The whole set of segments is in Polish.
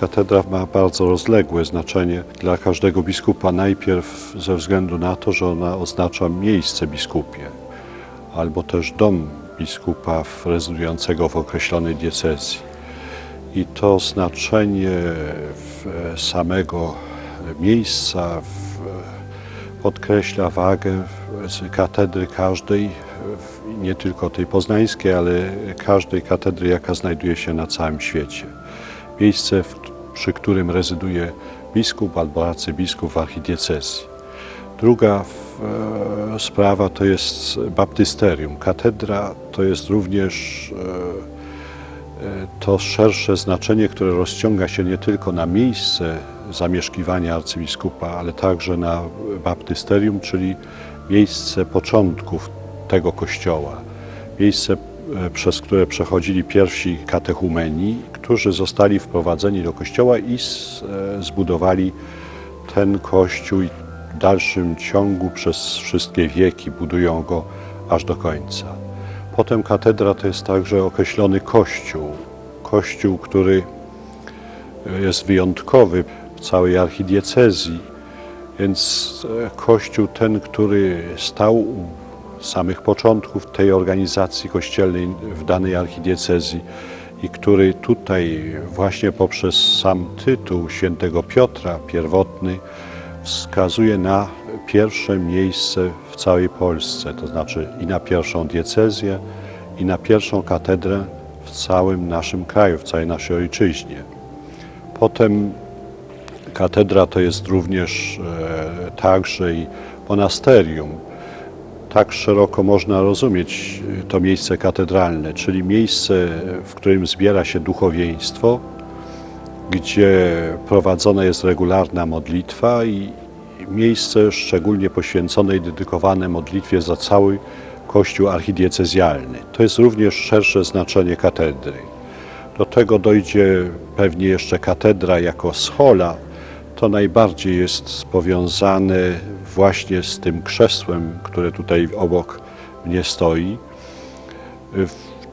Katedra ma bardzo rozległe znaczenie dla każdego biskupa. Najpierw ze względu na to, że ona oznacza miejsce biskupie, albo też dom biskupa rezydującego w określonej diecezji. I to znaczenie samego miejsca podkreśla wagę katedry każdej, nie tylko tej poznańskiej, ale każdej katedry, jaka znajduje się na całym świecie. Miejsce, przy którym rezyduje biskup albo arcybiskup w archidiecezji. Druga e, sprawa to jest baptysterium. Katedra to jest również e, e, to szersze znaczenie, które rozciąga się nie tylko na miejsce zamieszkiwania arcybiskupa, ale także na baptysterium, czyli miejsce początków tego kościoła. Miejsce, przez które przechodzili pierwsi katechumeni, którzy zostali wprowadzeni do kościoła i e, zbudowali ten kościół i w dalszym ciągu przez wszystkie wieki budują go aż do końca. Potem katedra to jest także określony kościół. Kościół, który jest wyjątkowy w całej archidiecezji, więc e, kościół ten, który stał samych początków tej organizacji kościelnej w danej archidiecezji i który tutaj właśnie poprzez sam tytuł świętego Piotra pierwotny wskazuje na pierwsze miejsce w całej Polsce, to znaczy i na pierwszą diecezję, i na pierwszą katedrę w całym naszym kraju, w całej naszej ojczyźnie. Potem katedra to jest również e, także i monasterium. Tak szeroko można rozumieć e, to miejsce katedralne, czyli miejsce, w którym zbiera się duchowieństwo, gdzie prowadzona jest regularna modlitwa i miejsce szczególnie poświęcone i dedykowane modlitwie za cały Kościół archidiecezjalny. To jest również szersze znaczenie katedry. Do tego dojdzie pewnie jeszcze katedra jako schola. To najbardziej jest powiązane właśnie z tym krzesłem, które tutaj obok mnie stoi.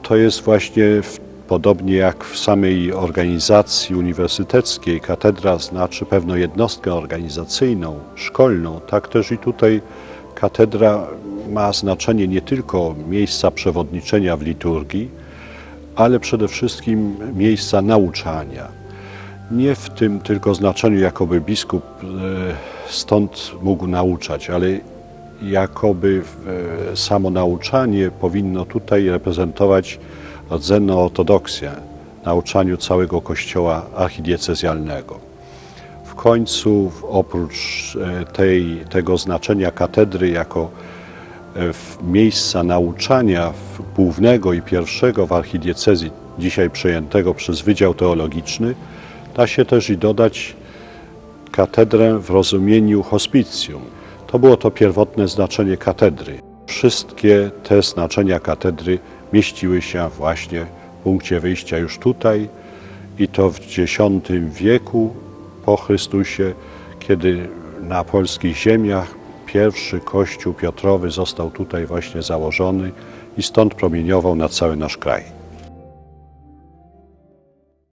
To jest właśnie podobnie jak w samej organizacji uniwersyteckiej. Katedra znaczy pewną jednostkę organizacyjną, szkolną. Tak też i tutaj katedra ma znaczenie nie tylko miejsca przewodniczenia w liturgii, ale przede wszystkim miejsca nauczania. Nie w tym tylko znaczeniu, jakoby biskup e, stąd mógł nauczać, ale jakoby e, samo nauczanie powinno tutaj reprezentować rdzenną ortodoksję nauczaniu całego kościoła archidiecezjalnego. W końcu oprócz e, tej, tego znaczenia katedry jako e, miejsca nauczania głównego i pierwszego w archidiecezji, dzisiaj przejętego przez Wydział Teologiczny, da się też i dodać katedrę w rozumieniu hospicjum. To było to pierwotne znaczenie katedry. Wszystkie te znaczenia katedry mieściły się właśnie w punkcie wyjścia już tutaj i to w X wieku po Chrystusie, kiedy na polskich ziemiach pierwszy kościół Piotrowy został tutaj właśnie założony i stąd promieniował na cały nasz kraj.